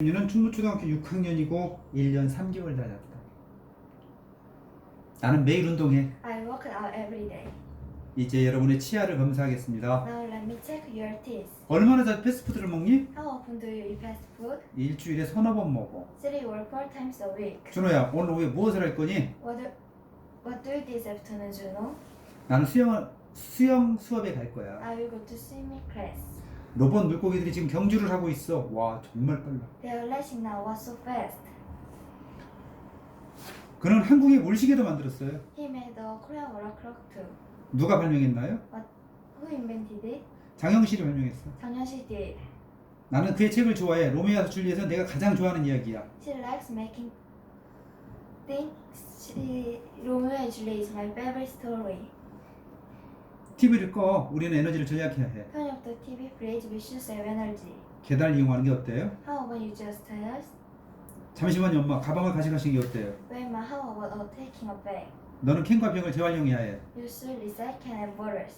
윤은 충무초등학교 6학년이고 1년 3개월 다녔다. 나는 매일 운동해. I work out every day. 이제 여러분의 치아를 검사하겠습니다. Now let me check your teeth. 얼마나 자주 패스트푸드를 먹니? How often do you eat fast food? 일주일에 서너 번 먹어. Three or four times a week. 준호야, 오늘 오후에 무엇을 할 거니? What do, what do you do this afternoon, Juno? 나는 수영 수영 수업에 갈 거야. I will go to swimming class. 로봇 물고기들이 지금 경주를 하고 있어. 와, 정말 빨라. They are rushing now. What's so fast? 그는 한국의 몰시계도 만들었어요. He made a Korean wall clock too. 누가 발명했나요? Who invented it? 장영실이 발명했어. 장현실 did. 나는 그의 책을 좋아해. 로미오와 줄리엣은 내가 가장 좋아하는 이야기야. She likes making things. She, Romeo and Juliet is my favorite story. TV를 꺼. 우리는 에너지를 절약해야 해. Turn off the TV. We should save energy. 계단을 이용하는 게 어때요? How about you just stairs? 잠시만요, 엄마. 가방을 가져가시는 게 어때요? Wait, ma, how about uh, taking a bag? 너는 캔과 병을 재활용해야 해. You should recycle and bottles.